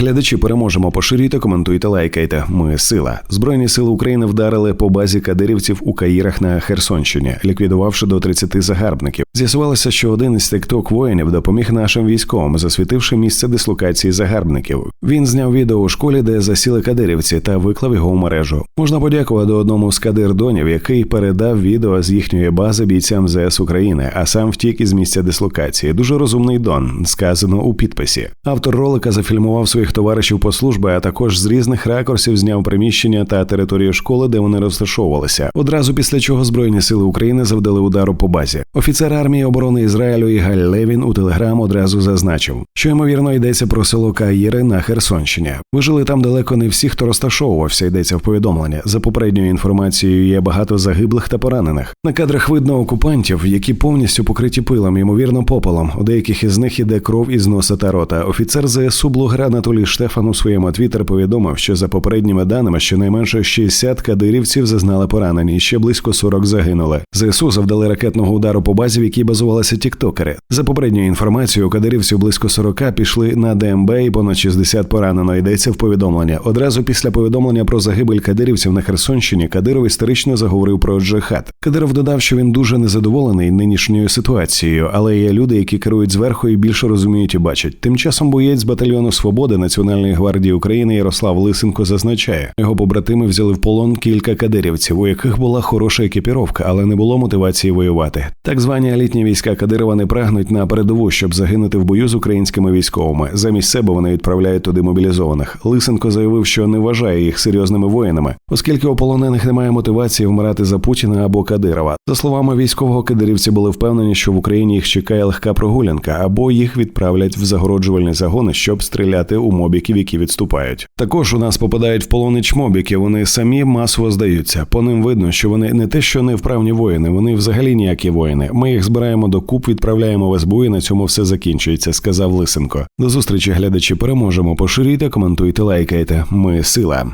Глядачі переможемо. Поширюйте, коментуйте, лайкайте. Ми сила. Збройні сили України вдарили по базі кадирівців у Каїрах на Херсонщині, ліквідувавши до 30 загарбників. З'ясувалося, що один із тикток воїнів допоміг нашим військовим, засвітивши місце дислокації загарбників. Він зняв відео у школі, де засіли кадирівці, та виклав його в мережу. Можна подякувати одному з кадир-донів, який передав відео з їхньої бази бійцям ЗС України, а сам втік із місця дислокації. Дуже розумний дон, сказано у підписі. Автор ролика зафільмував своїх товаришів по службі, а також з різних ракурсів зняв приміщення та територію школи, де вони розташовувалися. Одразу після чого збройні сили України завдали удару по базі. Офіцер армії оборони Ізраїлю Ігаль Левін у телеграм одразу зазначив, що ймовірно йдеться про село Каїри на Херсонщині. Вижили там далеко не всі, хто розташовувався. Йдеться в повідомленні. За попередньою інформацією є багато загиблих та поранених. На кадрах видно окупантів, які повністю покриті пилом, ймовірно, попелом. У деяких із них іде кров із носа та рота. Офіцер ЗСУ блогер Анатолій Штефан у своєму твіттер повідомив, що за попередніми даними щонайменше 60 кадирівців зазнали поранень і ще близько 40 загинули. ЗСУ завдали ракетного удару по базі, якій базувалися тіктокери. За попередньою інформацією, кадирівців близько 40 пішли на ДМБ і понад 60 поранено. Йдеться в повідомлення. Одразу після повідомлення про загибель кадирівців на Херсонщині Кадиров історично заговорив про джихад. Кадиров додав, що він дуже незадоволений нинішньою ситуацією, але є люди, які керують зверху і більше розуміють і бачать. Тим часом боєць батальйону свободи Національної гвардії України Ярослав Лисенко зазначає, його побратими взяли в полон кілька кадирівців, у яких була хороша екіпіровка, але не було мотивації воювати. Так звані елітні війська Кадирова не прагнуть на передову, щоб загинути в бою з українськими військовими. Замість себе вони відправляють туди мобілізованих. Лисенко заявив, що не вважає їх серйозними воїнами, оскільки у полонених немає мотивації вмирати за Путіна або Кадирова. За словами військового, кадирівці були впевнені, що в Україні їх чекає легка прогулянка, або їх відправлять в загороджувальні загони, щоб стріляти у мобіків, які відступають. Також у нас попадають в полони чмобіки. Вони самі масово здаються. По ним видно, що вони не те, що не вправні воїни, вони взагалі ніякі воїни. Ми їх збираємо докуп, відправляємо в СБУ і на цьому все закінчується, сказав Лисенко. До зустрічі, глядачі, переможемо. Поширюйте, коментуйте, лайкайте. Ми сила.